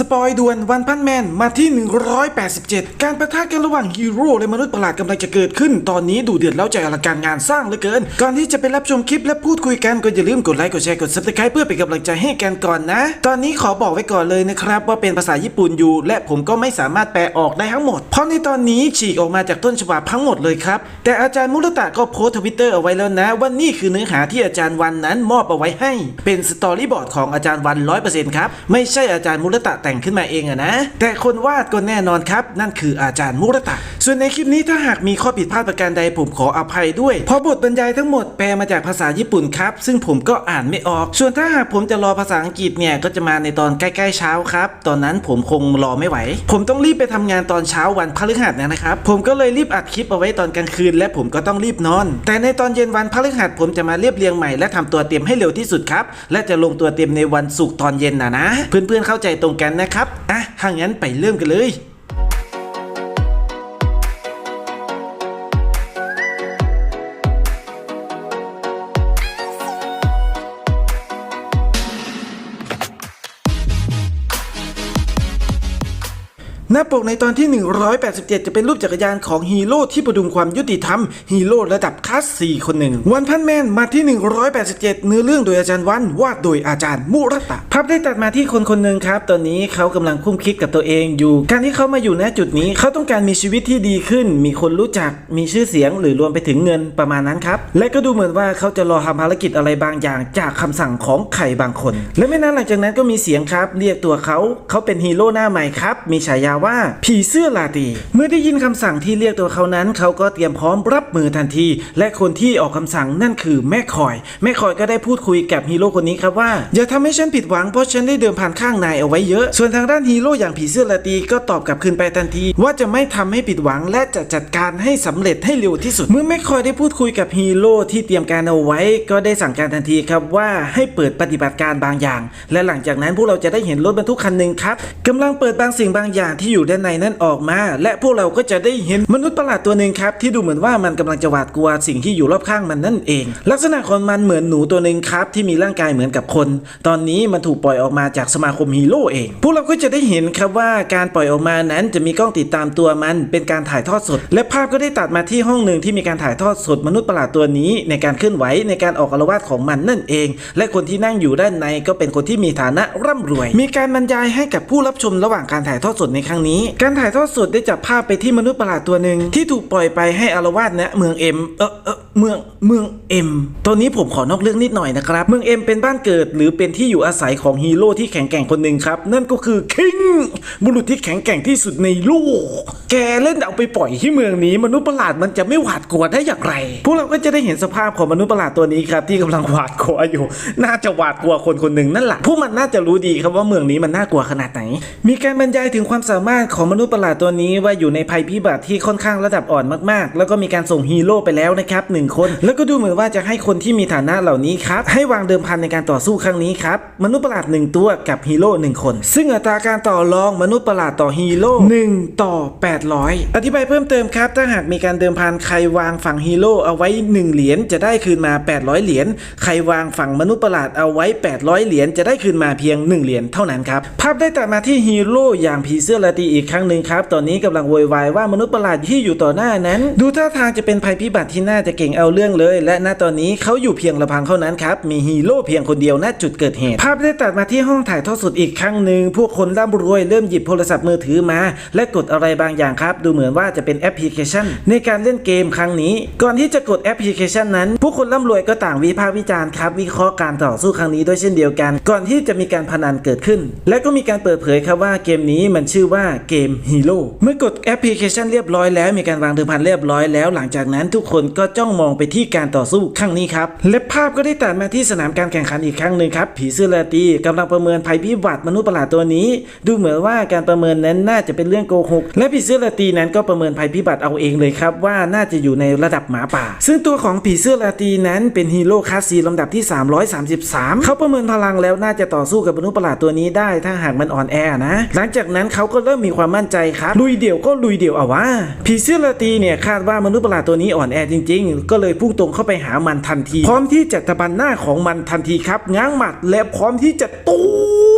สปอยด่วนวันพันแมนมาที่ 187 การประทะกันระหว่างฮีโร่และมนุษย์ประหลาดกำลังจะเกิดขึ้น ตอนนี้ดูเดือดแล้วใจอลังการงานสร้างเหลือเกิน ก่อนที่จะไปรับชมคลิปและพูดคุยกันก็อย่าลืมกดไลค์กดแชร์กด subscribe เพื่อเป็นกำลังใจให้กันก่อนนะ ตอนนี้ขอบอกไว้ก่อนเลยนะครับว่าเป็นภาษาญี่ปุ่นอยู่ และผมก็ไม่สามารถแปลออกได้ทั้งหมด เพราะในตอนนี้ฉีกออกมาจากต้นฉบับทั้งหมดเลยครับ แต่อาจารย์มุรตะก็โพสทวิตเตอร์เอาไว้แล้วนะว่านี่คือเนื้อหาที่อาจารย์วันนั้นมอบเอาไว้ให้ เป็นสตอรี่บอร์ดของอาจารย์วัน100%ครับไม่ใช่อาจารย์มุรตะแต่งขึ้นมาเองอะนะ แต่คนวาดก็แน่นอนครับ นั่นคืออาจารย์มุรตะ ส่วนในคลิปนี้ถ้าหากมีข้อผิดพลาดประการใดผมขออภัยด้วย เพราะบทบรรยายทั้งหมดแปลมาจากภาษาญี่ปุ่นครับ ซึ่งผมก็อ่านไม่ออก ส่วนถ้าหากผมจะรอภาษาอังกฤษเนี่ยก็จะมาในตอนใกล้ๆเช้าครับ ตอนนั้นผมคงรอไม่ไหว ผมต้องรีบไปทำงานตอนเช้าวันพฤหัสนะครับ ผมก็เลยรีบอัดคลิปเอาไว้ตอนกลางคืน และผมก็ต้องรีบนอน แต่ในตอนเย็นวันพฤหัสผมจะมาเรียบเรียงใหม่และทำตัวเตรียมให้เร็วที่สุดครับ และจะลงตัวเตรียมในวันศุกร์ตอนเย็นนะนะ เพื่อนๆเข้าใจตรงกันนะครับอะถ้างั้นไปเริ่มกันเลย ปกในตอนที่ 187 จะเป็นรูปจักรยานของฮีโร่ที่ประดุมความยุติธรรมฮีโร่ระดับคลาส4คนหนึ่ง วันพันแมนมาที่ 187 เนื้อเรื่องโดยอาจารย์วันวาดโดยอาจารย์มุรตะภาพได้ตัดมาที่คนคนหนึ่งครับ ตอนนี้เขากำลังคุ้มคิดกับตัวเองอยู่ การที่เขามาอยู่ณจุดนี้เขาต้องการมีชีวิตที่ดีขึ้น มีคนรู้จักมีชื่อเสียงหรือรวมไปถึงเงินประมาณนั้นครับและก็ดูเหมือนว่าเขาจะรอทำภารกิจอะไรบางอย่างจากคำสั่งของใครบางคน และไม่นานหลังจากนั้นก็มีเสียงครับ เรียกตัวเขาเขาเป็นฮีโร่หน้าใหม่ครับมีฉายาว่าผีเสื้อลาตี เมื่อได้ยินคำสั่งที่เรียกตัวเขานั้น เขาก็เตรียมพร้อมรับมือทันที และคนที่ออกคำสั่งนั่นคือแม่คอย แม่คอยก็ได้พูดคุยกับฮีโร่คนนี้ครับว่าอย่าทำให้ฉันผิดหวังเพราะฉันได้เดิมพันข้างนายเอาไว้เยอะ ส่วนทางด้านฮีโร่อย่างผีเสื้อลาตีก็ตอบกลับคืนไปทันที ว่าจะไม่ทำให้ผิดหวังและจะจัดการให้สำเร็จให้เร็วที่สุด เมื่อแม่คอยได้พูดคุยกับฮีโร่ที่เตรียมการเอาไว้ ก็ได้สั่งการทันทีครับว่าให้เปิดปฏิบัติการบางอย่าง และหลังจากนั้นพวกเราจะได้เห็นรถบรรทุกคันหนึ่งครับกำลังเปิดบางสิ่งบางอย่างที่อยู่ด้านในนั้นออกมา และพวกเราก็จะได้เห็นมนุษย์ประหลาดตัวหนึ่งครับที่ดูเหมือนว่ามันกำลังจะหวาดกลัวสิ่งที่อยู่รอบข้างมันนั่นเอง ลักษณะของมันเหมือนหนูตัวหนึ่งครับที่มีร่างกายเหมือนกับคน ตอนนี้มันถูกปล่อยออกมาจากสมาคมฮีโร่เอง พวกเราก็จะได้เห็นครับว่าการปล่อยออกมานั้นจะมีกล้องติดตามตัวมันเป็นการถ่ายทอดสด และภาพก็ได้ตัดมาที่ห้องหนึ่งที่มีการถ่ายทอดสดมนุษย์ประหลาดตัวนี้ ในการเคลื่อนไหวในการออกอาละวาดของมันนั่นเอง และคนที่นั่งอยู่ด้านในก็เป็นคนที่มีฐานะร่ำรวย มีการบรรยายให้กับผู้รับชมระหว่างการถ่ายทอดสดในครั้งนี้การถ่ายทอดสดได้จับภาพไปที่มนุษย์ประหลาดตัวหนึ่งที่ถูกปล่อยไปให้อาละวาดณเมืองเอ็มเออเออ เมืองเมืองเอ็มตอนนี้ผมขอนอกเรื่องนิดหน่อยนะครับ เมืองเอ็มเป็นบ้านเกิดหรือเป็นที่อยู่อาศัยของฮีโร่ที่แข็งแกร่งคนหนึ่งครับ นั่นก็คือคิงบุรุษที่แข็งแกร่งที่สุดในโลก แกเล่นเอาไปปล่อยที่เมืองนี้ มนุษย์ประหลาดมันจะไม่หวาดกลัวได้อย่างไร พวกเราก็จะได้เห็นสภาพของมนุษย์ประหลาดตัวนี้ครับที่กำลังหวาดกลัวอยู่ น่าจะหวาดกลัวคนคนหนึ่งนั่นแหละพวกมันน่าจะรู้ดีครับว่าเมืองนี้มันน่ากลัวขนาดไหน มีการบรรยายถึงความสามารถของมนุษย์ประหลาดตัวนี้ว่าอยู่ในภัยพิบัติที่ค่อนข้างระดับอ่อนมากๆ แล้วก็มีการส่งฮีโร่ไปแล้วนะครับหนึ่งคน แล้วก็ดูเหมือนว่าจะให้คนที่มีฐานะเหล่านี้ครับ ให้วางเดิมพันในการต่อสู้ครั้งนี้ครับ มนุษย์ประหลาดหนึ่งตัวกับฮีโร่หนึ่งคน ซึ่งอัตราการต่อรองมนุษย์ประหลาดต่อฮีโร่1ต่อ 800 อธิบายเพิ่มเติมครับ ถ้าหากมีการเดิมพันใครวางฝั่งฮีโร่เอาไว้ 1 เหรียญจะได้คืนมา 800 เหรียญใครวางฝั่งมนุษย์ประหลาดเอาไว้ 800 เหรียญจะได้คืนมาเพียง 1 เหรียญเท่านั้นครับภาพได้ตัดมาที่ฮีโร่อย่างผีเสื้อลาตรีอีกครั้งหนึ่งครับตอนนี้กำลังโวยวายว่ามนุษย์ประหลาดที่อยู่ต่อหน้านั้น ดูท่าทางจะเป็นภัยพิบัติที่น่าจะเก่งเอาเรื่องเลย และณตอนนี้เขาอยู่เพียงลำพังเท่านั้นครับมีฮีโร่เพียงคนเดียวณจุดเกิดเหตุ ภาพได้ตัดมาที่ห้องถ่ายทอดสดอีกครั้งหนึ่งพวกคนร่ำรวยเริ่มหยิบโทรศัพท์มือถือมา และกดอะไรบางอย่างครับ ดูเหมือนว่าจะเป็นแอปพลิเคชัน ในการเล่นเกมครั้งนี้ ก่อนที่จะกดแอปพลิเคชันนั้น ผู้คนร่ำรวยก็ต่างวิพากษ์วิจารณ์ครับวิเคราะห์การต่อสู้ครั้งนี้ด้วยเช่นเดียวกัน ก่อนที่จะมีการพนันเกิดขึ้น และก็มีการเปิดเผยครับว่าเกมนี้มันชื่อว่าเกมฮีโร่เมื่อกดแอปพลิเคชันเรียบร้อยแล้วมีการวางเดิมพันเรียบร้อยแล้ว หลังจากนั้นทุกคนก็จ้องมององไปที่การต่อสู้ครั้งนี้ครับ และภาพก็ได้ตัดมาที่สนามการแข่งขันอีกครั้งหนึ่งครับผีเสื้อลาตีกำลังประเมินภัยพิบัติมนุษย์ประหลาดตัวนี้ ดูเหมือนว่าการประเมินนั้นน่าจะเป็นเรื่องโกหก และผีเสื้อลาตีนั้นก็ประเมินภัยพิบัติเอาเองเลยครับว่าน่าจะอยู่ในระดับหมาป่า ซึ่งตัวของผีเสื้อลาตีนั้นเป็นฮีโร่คลาสซีลำดับที่ 333 เขาประเมินพลังแล้วน่าจะต่อสู้กับมนุษย์ประหลาดตัวนี้ได้ถ้าหากมันอ่อนแอนะ หลังจากนั้นเขาก็เริ่มมีความมั่นใจครับลุยเดี่ยวก็ลุยเดี่ยวเอาว่าผีเสื้อลาตีเนี่ยคาดว่ามนุษย์ประหลาดตัวนี้อ่อนแอจริงๆก็เลยพุ่งตรงเข้าไปหามันทันที พร้อมที่จะตะบันหน้าของมันทันทีครับ ง้างหมัดและพร้อมที่จะตู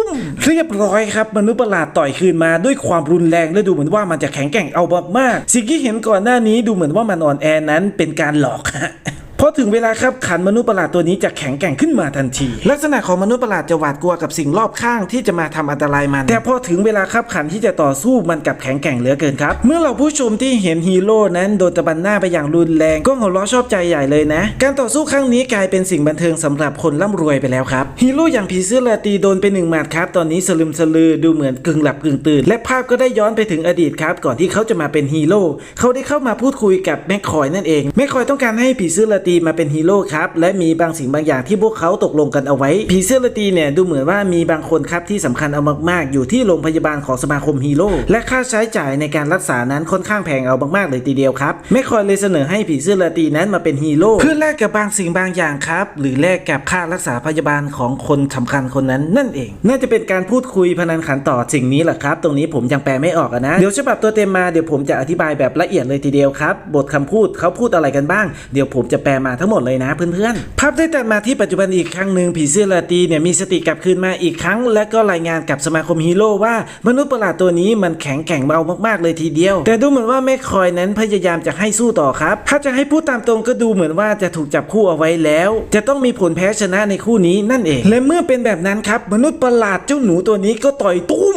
มเรียบร้อยครับมนุษย์ประหลาดต่อยคืนมาด้วยความรุนแรงและดูเหมือนว่ามันจะแข็งแกร่งเอามากๆสิ่งที่เห็นก่อนหน้านี้ดูเหมือนว่ามันอ่อนแอนั้นเป็นการหลอกฮะ พอถึงเวลาครับขันมนุษย์ประหลาดตัวนี้จะแข็งแกร่งขึ้นมาทันที ลักษณะของมนุษย์ประหลาดจะหวาดกลัวกับสิ่งรอบข้างที่จะมาทำอันตรายมัน แต่พอถึงเวลาครับขันที่จะต่อสู้มันกลับแข็งแกร่งเหลือเกินครับ เมื่อเราผู้ชมที่เห็นฮีโร่นั้นโดนตะบันหน้าไปอย่างรุนแรงก็หัวเราะชอบใจใหญ่เลยนะ การต่อสู้ครั้งนี้กลายเป็นสิ่งบันเทิงสำหรับคนร่ำรวยไปแล้วครับฮีโร่อย่างผีเสื้อราตรีโดนไปหนึ่งหมัดครับตอนนี้สลึมสลือดูเหมือนกึ่งหลับกึ่งตื่นและภาพก็ได้ย้อนไปถึงอดีตครับก่อนที่เขาจะมาเป็นฮีโร่เขาได้เข้ามาพูดคุยกับแม่คอยนั่นเองแม่คอยต้องการให้ผีเสื้อราตรีมาเป็นฮีโร่ครับและมีบางสิ่งบางอย่างที่พวกเขาตกลงกันเอาไว้ผีเสื้อราตรีเนี่ยดูเหมือนว่ามีบางคนครับที่สำคัญเอามากๆ อยู่ที่โรงพยาบาลของสมาคมฮีโร่และค่าใช้จ่ายในการรักษานั้นค่อนข้างแพงเอามากๆเลยทีเดียวครับแม่คอยเลยเสนอให้ผีเสื้อราตรีนั้นมาเป็นฮีโร่เพื่อแลกกับบางสิ่งบางอย่างครับหรือแลกกับค่ารักษาพยาบาลของคนสำคัญคนนั้นนั่นเอง น่าจะเป็นการพูดคุยพนันขันต่อสิ่งนี้แหละครับ ตรงนี้ผมยังแปลไม่ออกนะเดี๋ยวฉบับตัวเต็มมาเดี๋ยวผมจะอธิบายแบบละเอียดเลยทีเดียวครับบทคำพูดเขาพูดอะไรกันบ้าง เดี๋ยวผมจะแปลมาทั้งหมดเลยนะเพื่อนๆภาพได้ตัดมาที่ปัจจุบันอีกครั้งหนึ่งผีเสื้อลาตีเนี่ยมีสติกลับคืนมาอีกครั้ง และก็รายงานกับสมาคมฮีโร่ว่ามนุษย์ประหลาดตัวนี้มันแข็งแกร่งเบามากๆเลยทีเดียว แต่ดูเหมือนว่าแม่คอยนั้นพยายามจะให้สู้ต่อครับ ถ้าจะให้พูดตามตรงก็ดูเหมือนว่าจะถูกจับคู่เอาไว้แล้ว จะต้องมีผลแพ้ชนะในคู่นี้นั่นเอง และเมื่อเป็นแบบนั้นครับมนุษย์ประหลาดเจ้าหนูตัวนี้ก็ต่อยตุ้ม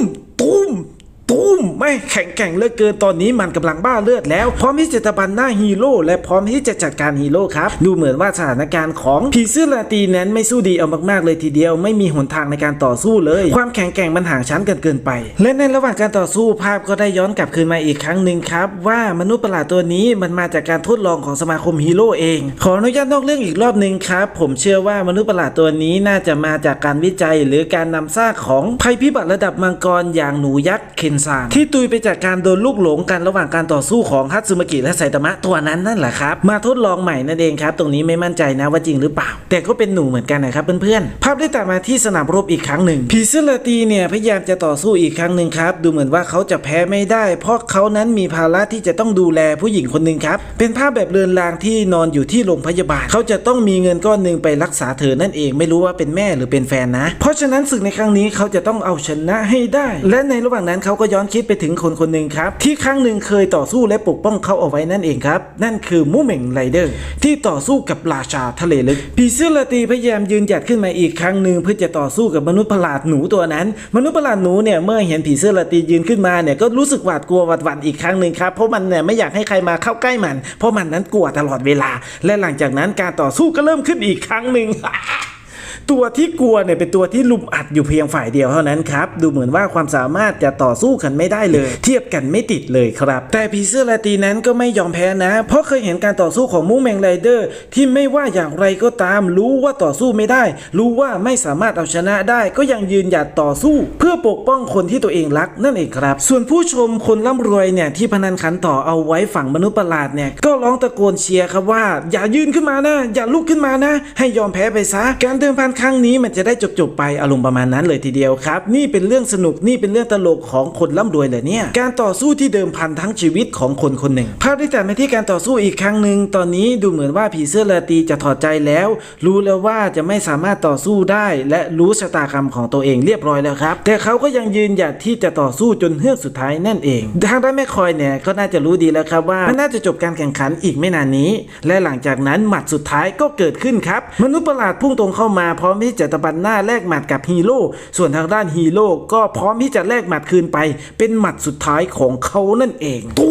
ไม่แข็งแกร่งเลือเกินตอนนี้มันกำลังบ้าเลือดแล้ว พร้อมที่จะตะบันหน้าฮีโร่และพร้อมที่จะจัดการฮีโร่ครับ ดูเหมือนว่าสถานการณ์ของผีเสื้อลาตีนั้นไม่สู้ดีเอามากๆเลยทีเดียว ไม่มีหนทางในการต่อสู้เลย ความแข็งแกร่งมันห่างชั้นกันเกินไป และในระหว่างการต่อสู้ภาพก็ได้ย้อนกลับคืนมาอีกครั้งหนึ่งครับ ว่ามนุษย์ประหลาดตัวนี้มันมาจากการทดลองของสมาคมฮีโร่เอง ขออนุญาตนอกเรื่องอีกรอบหนึ่งครับ ผมเชื่อว่ามนุษย์ประหลาดตัวนี้น่าจะมาจากการวิจัย หรือการนำซากของภัยพิบัติระดับมังกรอย่างหนูยักษ์เคนซานที่ตุยไปจากการโดนลูกหลงกันระหว่างการต่อสู้ของฮัตสึมากิและไซตามะตัวนั้นนั่นแหละครับ มาทดลองใหม่นั่นเองครับ ตรงนี้ไม่มั่นใจนะว่าจริงหรือเปล่า แต่ก็เป็นหนูเหมือนกันนะครับเพื่อนๆภาพได้ตัดมาที่สนามรบอีกครั้งหนึ่งผีเสื้อลาตีเนี่ยพยายามจะต่อสู้อีกครั้งหนึ่งครับดูเหมือนว่าเขาจะแพ้ไม่ได้ เพราะเขานั้นมีภาระที่จะต้องดูแลผู้หญิงคนหนึ่งครับเป็นภาพแบบเรือนรางที่นอนอยู่ที่โรงพยาบาล เขาจะต้องมีเงินก้อนหนึ่งไปรักษาเธอนั่นเองไม่รู้ว่าเป็นแม่หรือเป็นแฟนนะ เพราะฉะนั้นศึกในครั้งนี้เขาจะต้องเอาชนะให้ได้ และในระหว่างนั้นเขาก็ย้อนคิดไปถึงคนคนหนึ่งครับ ที่ครั้งหนึ่งเคยต่อสู้และปกป้องเขาเอาไว้นั่นเองครับ นั่นคือมูเหมงไรเดอร์ที่ต่อสู้กับราชาทะเลลึกผีเสื้อลาตีพยายามยืนหยัดขึ้นมาอีกครั้งหนึ่งเพื่อจะต่อสู้กับมนุษย์ประหลาดหนูตัวนั้น มนุษย์ประหลาดหนูเนี่ยเมื่อเห็นผีเสื้อลาตียืนขึ้นมาเนี่ยก็รู้สึกหวาดกลัวหวาดหวั่นอีกครั้งหนึ่งครับเพราะมันเนี่ยไม่อยากให้ใครมาเข้าใกล้มัน เพราะมันนั้นกลัวตลอดเวลา และหลังจากนั้นการต่อสู้ก็เริ่มขึ้นอีกครั้งหนึ่ง ตัวที่กลัวเนี่ยเป็นตัวที่ลุมอัดอยู่เพียงฝ่ายเดียวเท่านั้นครับ ดูเหมือนว่าความสามารถจะต่อสู้กันไม่ได้เลย เทียบกันไม่ติดเลยครับ แต่ผีเสื้อลาตรีนั้นก็ไม่ยอมแพ้นะ เพราะเคยเห็นการต่อสู้ของมูแมงไรเดอร์ ที่ไม่ว่าอย่างไรก็ตาม รู้ว่าต่อสู้ไม่ได้ รู้ว่าไม่สามารถเอาชนะได้ ก็ยังยืนหยัดต่อสู้ เพื่อปกป้องคนที่ตัวเองรักนั่นเองครับ ส่วนผู้ชมคนร่ำรวยเนี่ยที่พนันขันต่อเอาไว้ฝั่งมนุษย์ประหลาดเนี่ยก็ร้องตะโกนเชียร์ครับว่า อย่ายืนขึ้นมานะ อย่าลุกขึ้นมานะ ให้ยอมแพ้ไปซะการเดิมพันครั้งนี้มันจะได้จบๆไปอารมณ์ประมาณนั้นเลยทีเดียวครับ นี่เป็นเรื่องสนุกนี่เป็นเรื่องตลกของคนร่ำรวยเลยเนี่ย การต่อสู้ที่เดิมพันทั้งชีวิตของคนคนหนึ่ง ภาพที่ตัดมาที่การต่อสู้อีกครั้งหนึ่งตอนนี้ดูเหมือนว่าผีเสื้อลาตีจะถอดใจแล้ว รู้แล้วว่าจะไม่สามารถต่อสู้ได้ และรู้ชะตากรรมของตัวเองเรียบร้อยแล้วครับ แต่เขาก็ยังยืนหยัดที่จะต่อสู้จนเฮือกสุดท้ายนั่นเองทางด้านแม่คอยเนี่ยก็น่าจะรู้ดีแล้วครับว่า มันน่าจะจบการแข่งขันอีกไม่นานนี้ และหลังจากนั้นหมัดสุดท้ายก็เกิดขึ้นครับ มนุษย์ประหลาดพุ่งตรงเข้ามาพร้อมที่จะตะบันหน้าแลกหมัดกับฮีโร่ส่วนทางด้านฮีโร่ก็พร้อมที่จะแลกหมัดคืนไป เป็นหมัดสุดท้ายของเขานั่นเองตู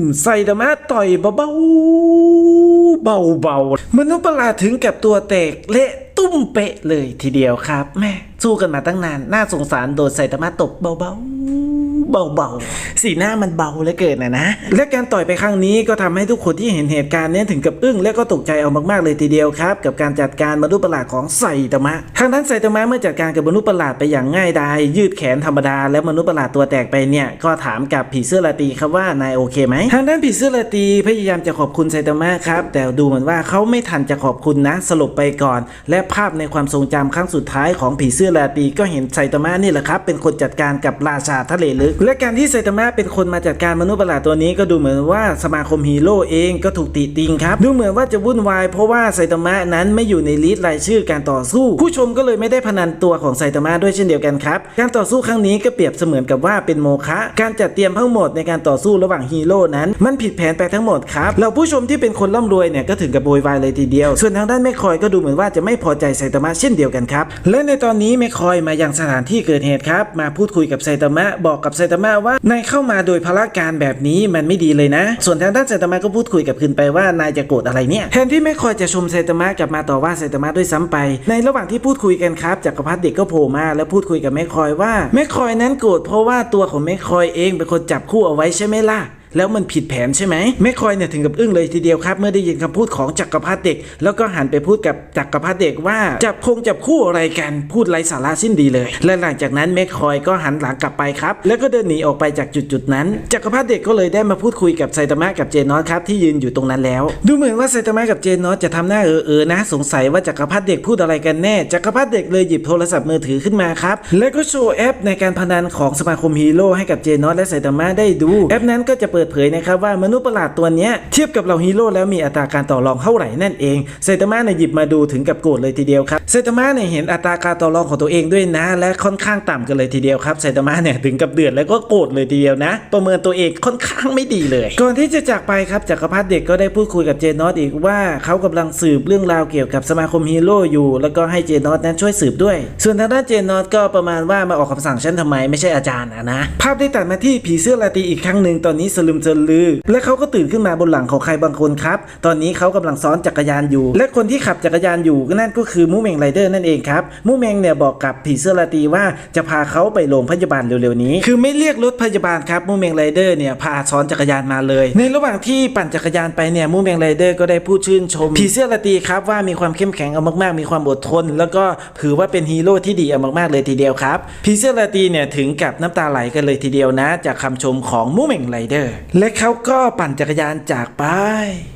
มใส่ธรรมะต่อยเบาๆเบาๆมนุษย์ประหลาดถึงกับตัวแตกเละตุ้มเป๊ะเลยทีเดียวครับ แม่สู้กันมาตั้งนาน น่าสงสารโดนใส่ธรรมะตบเบาๆ เบาๆ สีหน้ามันเบาเหลือเกินนะนะ และการต่อยไปครั้งนี้ก็ทำให้ทุกคนที่เห็นเหตุการณ์เนี้ถึงกับอึ้งและก็ตกใจเอามากๆเลยทีเดียวครับ กับการจัดการมนุษย์ประหลาดของไซตามะทางด้านไซตามะเมื่อจัดการกับมนุษย์ประหลาดไปอย่างง่ายดายยืดแขนธรรมดา แล้วมนุษย์ประหลาดตัวแตกไปเนี่ยก็ถามกับผีเสื้อลาตีครับว่านายโอเคไหมทางด้านผีเสื้อลาตีพยายามจะขอบคุณไซตามะครับแต่ดูเหมือนว่าเขาไม่ทันจะขอบคุณนะสลบไปก่อน และภาพในความทรงจำครั้งสุดท้ายของผีเสื้อลาตีก็เห็นไซตามะนี่แหละครับเป็นคนจัดการกับราชาทะเลลึกและการที่ไซตามะเป็นคนมาจัดการมนุษย์ประหลาดตัวนี้ก็ดูเหมือนว่าสมาคมฮีโร่เองก็ถูกติติงครับ ดูเหมือนว่าจะวุ่นวายเพราะว่าไซตามะนั้นไม่อยู่ในลิสต์รายชื่อการต่อสู้ ผู้ชมก็เลยไม่ได้พนันตัวของไซตามะด้วยเช่นเดียวกันครับ การต่อสู้ครั้งนี้ก็เปรียบเสมือนกับว่าเป็นโมฆะการจัดเตรียมทั้งหมดในการต่อสู้ระหว่างฮีโร่นั้น มันผิดแผนไปทั้งหมดครับเราผู้ชมที่เป็นคนร่ำรวยเนี่ยก็ถึงกับโวยวายเลยทีเดียว ส่วนทางด้านแม่คอยก็ดูเหมือนว่าจะไม่พอใจไซตามะเช่นเดียวกันครับและในตอนนี้แม่คอยมายังสถานที่เกิดเหตุครับมาพูดคุยกับไซตามะบอกกับไซตามะว่านายเข้ามาโดยพละการแบบนี้มันไม่ดีเลยนะ ส่วนทางด้านไซตามะก็พูดคุยกับคืนไปว่านายจะโกรธอะไรเนี่ยแทนที่แม่คอยจะชมไซตามะกลับมาต่อว่าไซตามะด้วยซ้ำไป ในระหว่างที่พูดคุยกันครับจักรพรรดิเด็กก็โผล่มาแล้วพูดคุยกับแม่คอยว่าแม่คอยนั้นโกรธเพราะว่าตัวของแม่คอยเองเป็นคนจับคู่เอาไว้ใช่ไหมล่ะ แล้วมันผิดแผนใช่ไหมแม่คอยเนี่ยถึงกับอึ้งเลยทีเดียวครับ เมื่อได้ยินคำพูดของจักรพรรดิเด็ก แล้วก็หันไปพูดกับจักรพรรดิเด็กว่าจับคงจับคู่อะไรกันพูดไร้สาระสิ้นดีเลย และหลังจากนั้นแม่คอยก็หันหลังกลับไปครับ แล้วก็เดินหนีออกไปจากจุดจุดนั้นจักรพรรดิเด็กก็เลยได้มาพูดคุยกับไซตามะกับเจนนอสครับที่ยืนอยู่ตรงนั้นแล้ว ดูเหมือนว่าไซตามะกับเจนนอสจะทำหน้าเออเออนะ สงสัยว่าจักรพรรดิเด็กพูดอะไรกันแน่จักรพรรดิเด็กเลยหยิบโทรศัพท์มือถือขึ้นมาครับแล้วก็โชว์แอปในการพนันของสมาคมฮีโร่ให้กับเจนนอสและไซตามะได้ดูแอปนั้นก็จะเปิดเผยนะครับว่ามนุษย์ประหลาดตัวนี้เทียบกับเราฮีโร่แล้วมีอัตราการต่อรองเท่าไหร่นั่นเองไซตามะเนี่ยหยิบมาดูถึงกับโกรธเลยทีเดียวครับไซตามะเนี่ยเห็นอัตราการต่อรองของตัวเองด้วยนะ และค่อนข้างต่ำกันเลยทีเดียวครับไซตามะเนี่ยถึงกับเดือดแล้วก็โกรธเลยทีเดียวนะ ประเมินตัวเองค่อนข้างไม่ดีเลย ก่อนที่จะจากไปครับจักรพรรดิเด็กก็ได้พูดคุยกับเจนนอตอีกว่าเขากำลังสืบเรื่องราวเกี่ยวกับสมาคมฮีโร่อยู่ แล้วก็ให้เจนนอตนั้นช่วยสืบด้วย ส่วนทางด้านเจนนอตก็ประมาณว่ามาออกคำสั่งฉันทำไมไม่ใช่อาจารย์นะภาพได้ตัดมาที่ผีเสื้อราตีอีกครั้งหนึ่งตอนนี้สลมสลือ และเขาก็ตื่นขึ้นมาบนหลังของใครบางคนครับ ตอนนี้เขากำลังซ้อนจักรยานอยู่ และคนที่ขับจักรยานอยู่ก็นั่นก็คือมูเมงไรเดอร์นั่นเองครับมูเมงเนี่ยบอกกับผีเสื้อราตีว่าจะพาเขาไปโรงพยาบาลเร็วๆนี้ คือไม่เรียกรถพยาบาลครับมูเมงไรเดอร์เนี่ยพาซ้อนจักรยานมาเลย ในระหว่างที่ปั่นจักรยานไปเนี่ยมูเมงไรเดอร์ก็ได้พูดชื่นชมผีเสื้อราตีครับว่ามีความเข้มแข็งเอามากๆ มีความอดทน แล้วก็ถือว่าเป็นฮีโร่ที่ดีเอามากๆเลยทีเดียวครับผีเสื้อราตีเนี่ยถึงกับน้ำตาไหลกันเลยทีเดียวนะ จากคำชมของมูเมงไรเดอร์และเขาก็ปั่นจักรยานจากไป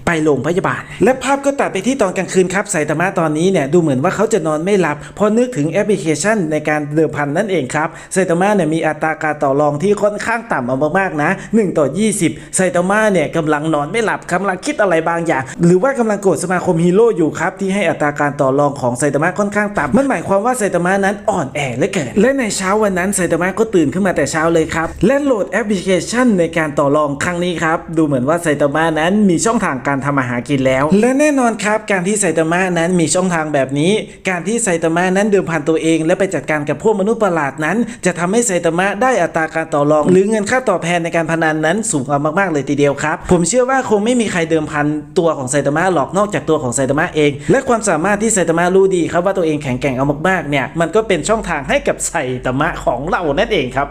ไปโรงพยาบาล และภาพก็ตัดไปที่ตอนกลางคืนครับไซตามะตอนนี้เนี่ยดูเหมือนว่าเขาจะนอนไม่หลับเพอนึกถึงแอปพลิเคชันในการเดิมพันนั่นเองครับไซตามะเนี่ยมีอัตราการต่อรองที่ค่อนข้างต่ำเอามากๆนะ1ต่อ 20ไซตามะเนี่ยกำลังนอนไม่หลับกำลังคิดอะไรบางอย่าง หรือว่ากำลังโกรธสมาคมฮีโร่อยู่ครับที่ให้อัตราการต่อรองของไซตามะค่อนข้างต่ำมันหมายความว่าไซตามะนั้นอ่อนแอเหลือเกินและในเช้าวันนั้นไซตามะก็ตื่นขึ้นมาแต่เช้าเลยครับและโหลดแอปพลิเคชันในการต่อรองครั้งนี้ครับ ดูเหมือนว่าไซตามะนั้นมีช่องทางการทำอาหารกินแล้ว และแน่นอนครับ การที่ไซตามะนั้นมีช่องทางแบบนี้ การที่ไซตามะนั้นเดิมพันตัวเอง และไปจัดการกับพวกมนุษย์ประหลาดนั้น จะทำให้ไซตามะได้อัตราการต่อรอง หรือเงินค่าตอบแทนในการพนันนั้นสูงเอามากๆเลยทีเดียวครับ ผมเชื่อว่าคงไม่มีใครเดิมพันตัวของไซตามะหรอกนอกจากตัวของไซตามะเอง และความสามารถที่ไซตามะรู้ดีครับว่าตัวเองแข็งแกร่งเอามากๆเนี่ยมันก็เป็นช่องทางให้กับไซตามะของเรานั่นเองครับ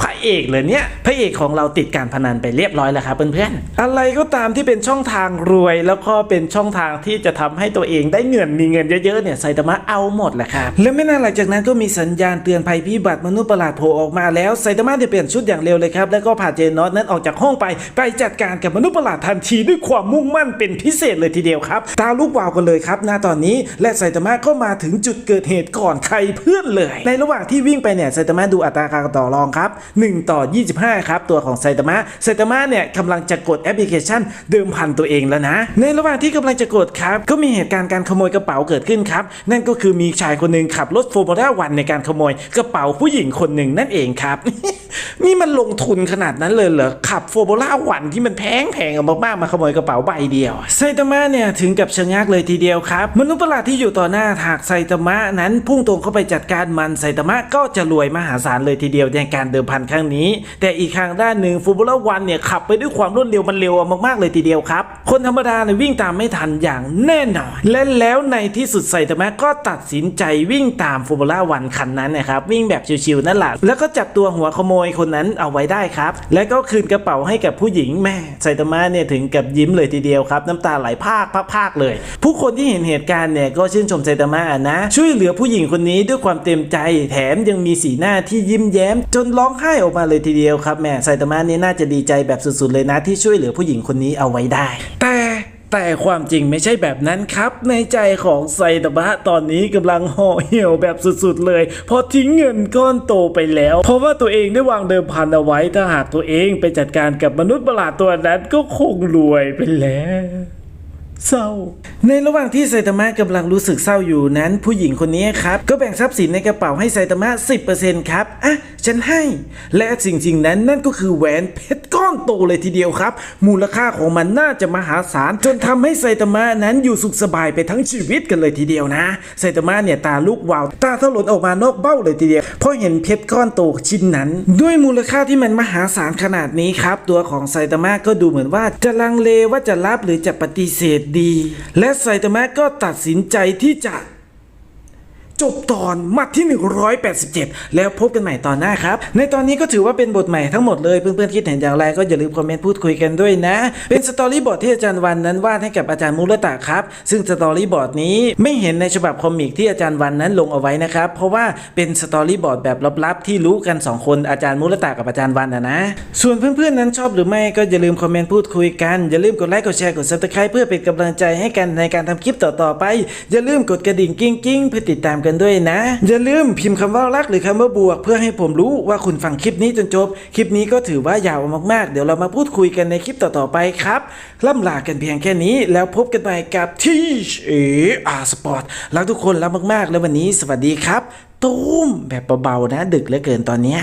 พระเอกเลยเนี่ยพระเอกของเราติดการพนันไปเรียบร้อยแล้วครับเพื่อนๆอะไรก็ตามที่เป็นช่องทางรวย แล้วก็เป็นช่องทางที่จะทำให้ตัวเองได้เงินมีเงินเยอะๆเนี่ยไซตามะเอาหมดแหละครับและไม่นานหลังจากนั้นก็มีสัญญาณเตือนภัยพิบัติมนุษย์ประหลาดโผล่ออกมาแล้วไซตามะได้เปลี่ยนชุดอย่างเร็วเลยครับแล้วก็พาเจนนอตนั้นออกจากห้องไปไปจัดการกับมนุษย์ประหลาดทันทีด้วยความมุ่งมั่นเป็นพิเศษเลยทีเดียวครับ ตาลูกวาวกันเลยครับณตอนนี้และไซตามะก็มาถึงจุดเกิดเหตุก่อนใครเพื่อนเลย ในระหว่างที่วิ่งไปเนี่ยไซตามะดูอัตราการต่อรองครับ1 ต่อ 25 ครับ ตัวของไซตามะไซตามะเนี่ยกำลังจะกดแอปพลิเคชันเดิมพันตัวเองแล้วนะ ในระหว่างที่กำลังจะกดครับก็มีเหตุการณ์การขโมยกระเป๋าเกิดขึ้นครับ นั่นก็คือมีชายคนหนึ่งขับรถโฟร์มูล่าวันในการขโมยกระเป๋าผู้หญิงคนหนึ่งนั่นเองครับนี่มันลงทุนขนาดนั้นเลยเหรอ ขับโฟร์มูล่าวันที่มันแพงแพงๆเอามากๆมาขโมยกระเป๋าใบเดียว ไซตามะเนี่ยถึงกับชะงักเลยทีเดียวครับ มนุษย์ประหลาดที่อยู่ต่อหน้าหากไซตามะนั้นพุ่งตรงเข้าไปจัดการมันไซตามะก็จะรวยมหาศาลเลยทีเดียวในการเดิมพันครั้งนี้ แต่อีกทางด้านหนึ่งฟูบูล่าวันเนี่ยขับไปด้วยความรวดเร็วมันเร็วมากๆเลยทีเดียวครับ คนธรรมดาเนี่ยวิ่งตามไม่ทันอย่างแน่นอน และแล้วในที่สุดไซตามะก็ตัดสินใจวิ่งตามฟูบูล่าวันคันนั้นนะครับวิ่งแบบชิวๆนั่นแหละแล้วก็จับตัวหัวขโมยคนนั้นเอาไว้ได้ครับ แล้วก็คืนกระเป๋าให้กับผู้หญิงแม่ไซตามะเนี่ยถึงกับยิ้มเลยทีเดียวครับ น้ำตาไหลพากพากๆเลย ผู้คนที่เห็นเหตุการณ์เนี่ยก็ชื่นชมไซตามะนะ ช่วยเหลือผู้หญิงคนนี้ด้วยความเต็มใจแถมยังมีสีหน้าที่ยิ้มแย้ม จนร้องไห้ออกมาเลยทีเดียวครับแม่ไซตามะเนี่ยน่าจะดีใจแบบสุดๆเลยนะที่ช่วยเหลือผู้หญิงคนนี้เอาไว้ได้ แต่แต่ความจริงไม่ใช่แบบนั้นครับ ในใจของไซตามะตอนนี้กำลังห่อเหี่ยวแบบสุดๆเลยเพอทิ้งเงินก้อนโตไปแล้ว เพราะว่าตัวเองได้วางเดิมพันเอาไว้ถ้าหากตัวเองไปจัดการกับมนุษย์ประหลาดตัวนั้นก็คงรวยไปแล้ว เศร้า ในระหว่างที่ไซตามะกำลังรู้สึกเศร้าอยู่นั้น ผู้หญิงคนนี้ครับ ก็แบ่งทรัพย์สินในกระเป๋าให้ไซตามะ10%ครับ อะ ฉันให้ และสิ่งสิ่งนั้นนั่นก็คือแหวนเพชรก้อนโตเลยทีเดียวครับ มูลค่าของมันน่าจะมหาศาล จนทำให้ไซตามะนั้นอยู่สุขสบายไปทั้งชีวิตกันเลยทีเดียวนะไซตามะเนี่ยตาลูกวาว ตาถลนออกมานอกเบ้าเลยทีเดียวเพราะเห็นเพชรก้อนโตชิ้นนั้น ด้วยมูลค่าที่มันมหาศาลขนาดนี้ครับ ตัวของไซตามะก็ดูเหมือนว่าจะลังเลว่าจะรับหรือจะปฏิเสธดี และไซตามะก็ตัดสินใจที่จะ จบตอนมัดที่ 187 แล้วพบกันใหม่ตอนหน้าครับ ในตอนนี้ก็ถือว่าเป็นบทใหม่ทั้งหมดเลยเพื่อนๆคิดเห็นอย่างไรก็อย่าลืมคอมเมนต์พูดคุยกันด้วยนะ เป็นสตอรี่บอร์ดที่อาจารย์วันนั้นวาดให้กับอาจารย์มูรตะครับ ซึ่งสตอรี่บอร์ดนี้ไม่เห็นในฉบับคอมิกที่อาจารย์วันนั้นลงเอาไว้นะครับ เพราะว่าเป็นสตอรี่บอร์ดแบบลับๆที่รู้กัน 2 คนอาจารย์มูรตะกับอาจารย์วันนะนะ ส่วนเพื่อนๆนั้นชอบหรือไม่ก็อย่าลืมคอมเมนต์พูดคุยกันอย่าลืมกดไลค์กดแชร์กด subscribe เพื่อเป็นกำลังใจให้กันในการทำคลิปต่อๆไปอย่าลืมกดกระดิ่งกิ้งๆเพื่อติดตามกันด้วยนะ อย่าลืมพิมพ์คำว่ารักหรือคำว่าบวก เพื่อให้ผมรู้ว่าคุณฟังคลิปนี้จนจบ คลิปนี้ก็ถือว่ายาวมากๆ เดี๋ยวเรามาพูดคุยกันในคลิปต่อๆไปครับล่ำลากันเพียงแค่นี้ แล้วพบกันใหม่กับทีเออาร์สปอร์ตรักทุกคนรักมากๆ แล้ววันนี้สวัสดีครับ ตุ้มแบบเบาๆนะ ดึกเหลือเกินตอนเนี้ย